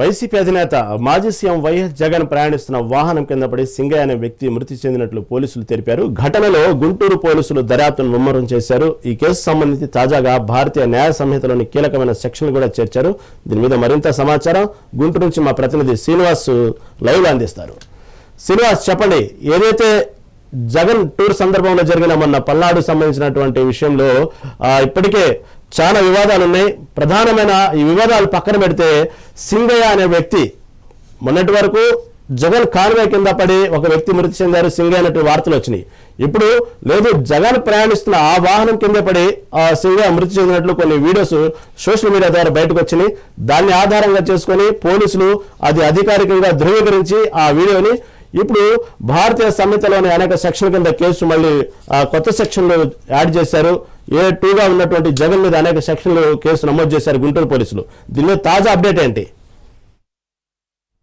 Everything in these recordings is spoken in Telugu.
వైసీపీ అధినేత మాజీ సీఎం వైఎస్ జగన్ ప్రయాణిస్తున్న వాహనం కింద పడి సింగయ్య అనే వ్యక్తి మృతి చెందినట్లు పోలీసులు తెలిపారు. ఘటనలో గుంటూరు పోలీసులు దర్యాప్తును ముమ్మరం చేశారు. ఈ కేసు సంబంధించి తాజాగా భారతీయ న్యాయ సంహితలోని కీలకమైన సెక్షన్లు కూడా చేర్చారు. దీని మీద మరింత సమాచారం గుంటూరు నుంచి మా ప్రతినిధి శ్రీనివాస్ లైవ్ అందిస్తారు. శ్రీనివాస్ చెప్పండి ఏదైతే జగన్ టూర్ సందర్భంలో జరిగిన మొన్న పల్నాడు సంబంధించినటువంటి విషయంలో ఇప్పటికే చాలా వివాదాలు ఉన్నాయి. ప్రధానమైన ఈ వివాదాలు పక్కన పెడితే సింగయ్య అనే వ్యక్తి మొన్నటి వరకు జగన్ కాన్వే కింద పడి ఒక వ్యక్తి మృతి చెందారు సింగయ్య అనేటువంటి వార్తలు వచ్చినాయి. ఇప్పుడు లేదు జగన్ ప్రయాణిస్తున్న ఆ వాహనం కింద పడి ఆ సింగయ్య మృతి చెందినట్లు కొన్ని వీడియోస్ సోషల్ మీడియా ద్వారా బయటకు వచ్చినాయి. దాన్ని ఆధారంగా చేసుకొని పోలీసులు అది అధికారికంగా ధృవీకరించి ఆ వీడియోని ఇప్పుడు భారతీయ సంహితలోని అనేక సెక్షన్ కింద కేసు మళ్ళీ కొత్త సెక్షన్లు యాడ్ చేశారు. ఏ టూగా ఉన్నటువంటి జగన్ మీద అనేక సెక్షన్లు కేసు నమోదు చేశారు గుంటూరు పోలీసులు. దీనిలో తాజా అప్డేట్ ఏంటి?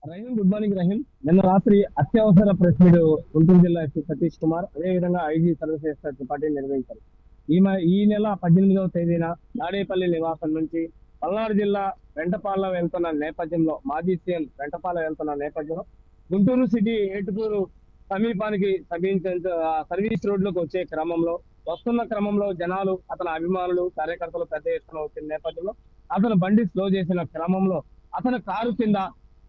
Rahim good morning Rahim. నిన్న రాత్రి అత్యవసర ప్రెస్ మీట్ గుంటూరు జిల్లా ఎస్పీ సతీష్ కుమార్ అదేవిధంగా ఐజీ సర్వశ్రేష్ఠ త్రిపాఠి నిర్వహించారు. ఈ ఈ నెల పద్దెనిమిదవ తేదీన నాడేపల్లి నివాసం నుంచి పల్నాడు జిల్లా వెంటపాల వెళ్తున్న నేపథ్యంలో మాజీ సీఎం వెంటపాల వెళ్తున్న నేపథ్యంలో గుంటూరు సిటీ ఏటుకూరు సమీపానికి సమీపించ సర్వీస్ రోడ్లోకి వచ్చే క్రమంలో వస్తున్న క్రమంలో జనాలు అతని అభిమానులు కార్యకర్తలు పెద్ద ఎత్తున వచ్చిన నేపథ్యంలో అతను బండి స్లో చేసిన క్రమంలో అతను కారు కింద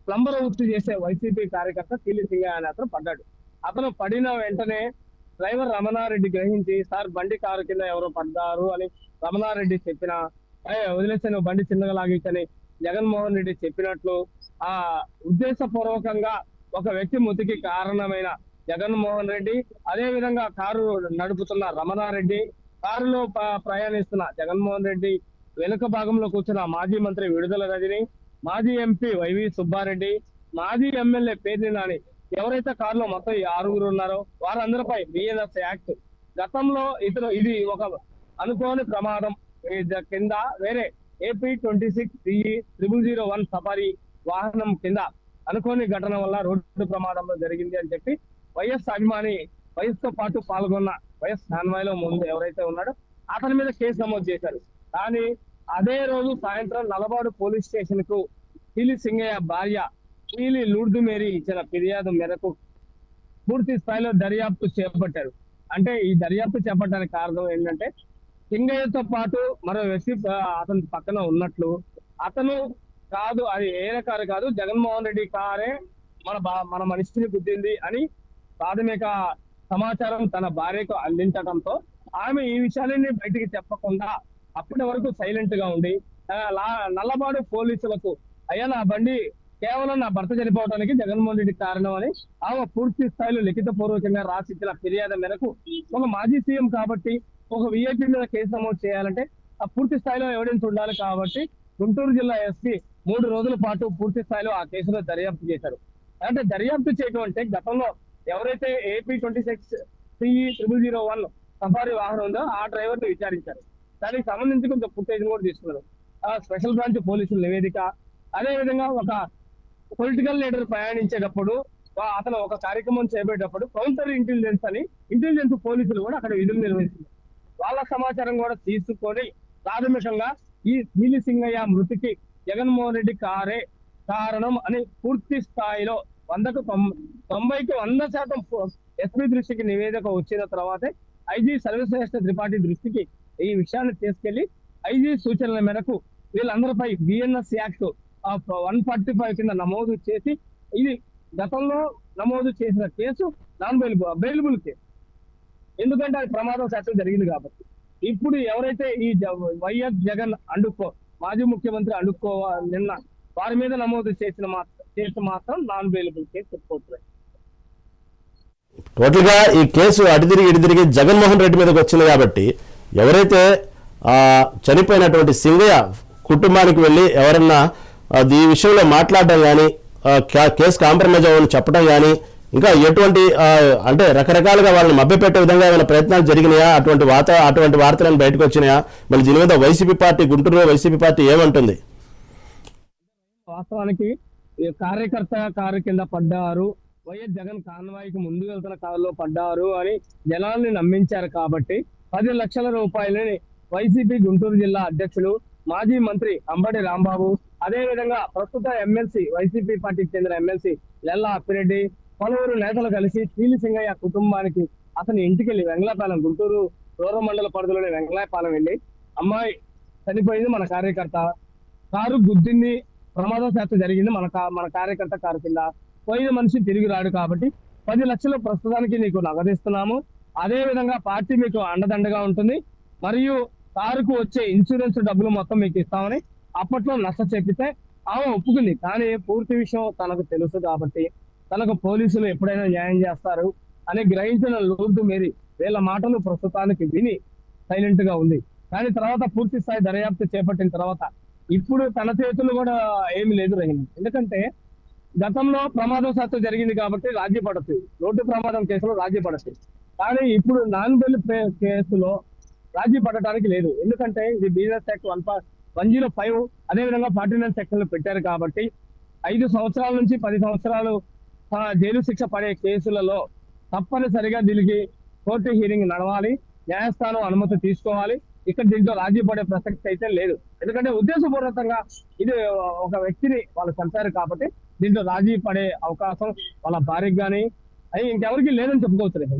ప్లంబర్ వృత్తి చేసే వైసీపీ కార్యకర్త కీలి సింగయ్య అనే అతను పడ్డాడు. అతను పడిన వెంటనే డ్రైవర్ రమణారెడ్డి గ్రహించి సార్ బండి కారు కింద ఎవరో పడ్డారు? అని రమణారెడ్డి చెప్పిన "ఏయ్, నువ్వు బండి చిన్నగా లాగించని జగన్మోహన్ రెడ్డి చెప్పినట్లు ఆ ఉద్దేశపూర్వకంగా ఒక వ్యక్తి మృతికి కారణమైన జగన్మోహన్ రెడ్డి అదే విధంగా కారు నడుపుతున్న రమణారెడ్డి కారులో ప్రయాణిస్తున్న జగన్మోహన్ రెడ్డి వెనుక భాగంలో కూర్చున్న మాజీ మంత్రి విడుదల రజని మాజీ ఎంపీ వైవి సుబ్బారెడ్డి మాజీ ఎమ్మెల్యే పేర్ని నాని. ఎవరైతే కారులో మొత్తం ఈ ఆరుగురు ఉన్నారో వారందరిపై బిఎన్ఎస్ యాక్ట్. గతంలో ఇతను ఇది ఒక అనుకోని ప్రమాదం. కింద వేరే AP twenty six CE triple zero one Safari వాహనం కింద అనుకోని ఘటన వల్ల రోడ్డు ప్రమాదంలో జరిగింది అని చెప్పి వైఎస్ అభిమాని వైఎస్తో పాటు పాల్గొన్న వైఎస్ కాన్వాయ్లో ముందు ఎవరైతే ఉన్నాడో అతని మీద కేసు నమోదు చేశారు. కానీ అదే రోజు సాయంత్రం నలబాడు పోలీస్ స్టేషన్కు పీలి సింగయ్య భార్య పీలి లూర్దు మేరీ ఇచ్చిన ఫిర్యాదు మేరకు పూర్తి స్థాయిలో దర్యాప్తు చేపట్టారు. అంటే ఈ దర్యాప్తు చేపట్టడానికి కారణం ఏంటంటే సింగయ్యతో పాటు మరో వ్యక్తి అతని పక్కన ఉన్నట్లు అతను కాదు అది ఏరే కారు కాదు జగన్మోహన్ రెడ్డి కారే మన బా- మన మనిషిని గుద్దింది అని ప్రాథమిక సమాచారం తన భార్యకు అందించడంతో ఆమె ఈ విషయాన్ని బయటికి చెప్పకుండా అప్పటి వరకు సైలెంట్గా ఉండి నల్లబాడు పోలీసులకు అయ్యా నా బండి కేవలం నా భర్త చనిపోవడానికి జగన్మోహన్ రెడ్డి కారణం అని ఆమె పూర్తి స్థాయిలో లిఖిత పూర్వకంగా రాసిచ్చిన ఫిర్యాదు మేరకు ఒక మాజీ సీఎం కాబట్టి ఒక విఐపీ మీద కేసు నమోదు చేయాలంటే ఆ పూర్తి స్థాయిలో ఎవిడెన్స్ ఉండాలి కాబట్టి గుంటూరు జిల్లా ఎస్పీ మూడు రోజుల పాటు పూర్తి స్థాయిలో ఆ కేసులో దర్యాప్తు చేశారు. అంటే దర్యాప్తు చేయడం అంటే గతంలో ఎవరైతే AP twenty six CE triple zero one Safari వాహనం ఉందో ఆ డ్రైవర్ని విచారించారు. దానికి సంబంధించి కొంచెం ఫుటేజ్ కూడా తీసుకున్నారు. ఆ స్పెషల్ బ్రాంచ్ పోలీసుల నివేదిక. అదే విధంగా ఒక పొలిటికల్ లీడర్ ప్రయాణించేటప్పుడు అతను ఒక కార్యక్రమం చేపట్టేటప్పుడు కౌంటర్ ఇంటెలిజెన్స్ అని ఇంటెలిజెన్స్ పోలీసులు కూడా అక్కడ విధులు నిర్వహిస్తున్నారు. వాళ్ళ సమాచారం కూడా తీసుకొని ప్రాథమికంగా ఈ నీలి సింగయ్య మృతికి జగన్మోహన్ రెడ్డి కారే కారణం అని పూర్తి స్థాయిలో వందకు తొంభైకి వంద శాతం ఎస్పీ దృష్టికి నివేదిక వచ్చిన తర్వాతే ఐజీ సర్వశ్రేష్ఠ త్రిపాఠి దృష్టికి ఈ విషయాన్ని తీసుకెళ్ళి ఐజీ సూచనల మేరకు వీళ్ళందరిపై BNS act one forty five కింద నమోదు చేసి ఇది గతంలో నమోదు చేసిన case non bailable bailable case. ఎందుకంటే అది ప్రమాదం శాతం జరిగింది కాబట్టి. ఇప్పుడు ఎవరైతే ఈ వైఎస్ జగన్ అండుకో మాజీ ముఖ్యమంత్రి అడుక్కోవా నిన్న వారి మీద నమోదు చేసిన మాత్రం కేసు మాత్రం నాన్ అవైలబుల్ కేసు చెప్పుకోవచ్చు టోటల్గా ఈ కేసు అడిదిరిగి తిరిగి జగన్మోహన్ రెడ్డి మీదకి వచ్చింది కాబట్టి ఎవరైతే ఆ, చనిపోయినటువంటి సింగయ్య కుటుంబానికి వెళ్ళి ఎవరన్నా ఈ విషయంలో మాట్లాడడం కానీ కేసు కాంప్రమైజ్ అవ్వని చెప్పడం కానీ ఇంకా ఎటువంటి అంటే రకరకాలుగా వాళ్ళని మభ్యపెట్టే విధంగా ఏమైనా ప్రయత్నాలు జరిగినాయా? అటువంటి వాత అటువంటి వార్తలను బయటకు వచ్చినాయా? మళ్ళీ దీని మీద వైసీపీ పార్టీ గుంటూరులో వైసీపీ పార్టీ ఏమంటుంది? వాస్తవానికి కార్యకర్త కారు కింద పడ్డారు. వైఎస్ జగన్ కాన్వాయికి ముందు వెళ్తున్న కారులో పడ్డారు అని జనాల్ని నమ్మించారు కాబట్టి పది లక్షల రూపాయలని వైసీపీ గుంటూరు జిల్లా అధ్యక్షులు మాజీ మంత్రి అంబటి రాంబాబు అదే విధంగా ప్రస్తుత ఎమ్మెల్సీ వైసీపీ పార్టీకి చెందిన ఎమ్మెల్సీ లెల్లా అప్పిరెడ్డి పలువురు నేతలు కలిసి పీలి సింగయ్య కుటుంబానికి అతని ఇంటికి వెళ్ళి వెంగళపాలెం గుంటూరు రూరల్ మండల పరిధిలోని వెంగళపాలెం వెళ్ళి అమ్మాయి చనిపోయింది మన కార్యకర్త. కారు గుద్దింది. ప్రమాదశాత్తు జరిగింది. మన మన కార్యకర్త కారు కింద పోయిన మనిషి తిరిగి రాడు కాబట్టి పది లక్షలు ప్రస్తుతానికి నీకు నగదిస్తున్నాము. అదే విధంగా పార్టీ మీకు అండదండగా ఉంటుంది. మరియు కారుకు వచ్చే ఇన్సూరెన్స్ డబ్బులు మొత్తం మీకు ఇస్తామని అప్పట్లో నష్ట చెప్పితే ఆమె ఒప్పుకుంది. కానీ పూర్తి విషయం తనకు తెలుసు కాబట్టి తనకు పోలీసులు ఎప్పుడైనా న్యాయం చేస్తారు అని గ్రహించిన లోతు మేరీ వీళ్ళ మాటలు ప్రస్తుతానికి విని సైలెంట్గా ఉంది. కానీ తర్వాత పూర్తి స్థాయి దర్యాప్తు చేపట్టిన తర్వాత ఇప్పుడు తన చేతులు కూడా ఏమి లేదు రహిమ ఎందుకంటే గతంలో ప్రమాదవశాత్తు జరిగింది కాబట్టి రాజీ పడచ్చు. రోడ్డు ప్రమాదం కేసులో రాజీ పడచ్చు. కానీ ఇప్పుడు నాన్ బెల్ కేసులో రాజీ పడటానికి లేదు. ఎందుకంటే ఇది business act one one zero five అదేవిధంగా ఫార్టీ నైన్ సెక్షన్లు పెట్టారు కాబట్టి ఐదు సంవత్సరాల నుంచి పది సంవత్సరాలు జైలు శిక్ష పడే కేసులలో తప్పనిసరిగా దీనికి కోర్టు హీరింగ్ నడవాలి. న్యాయస్థానం అనుమతి తీసుకోవాలి. ఇక్కడ దీంట్లో రాజీ పడే ప్రసక్తి అయితే లేదు. ఎందుకంటే ఉద్దేశపూర్వకంగా ఇది ఒక వ్యక్తిని వాళ్ళు చంపారు కాబట్టి దీంట్లో రాజీ పడే అవకాశం వాళ్ళ భార్యకి కానీ అవి ఇంకెవరికి లేదని చెప్పుకోవచ్చు.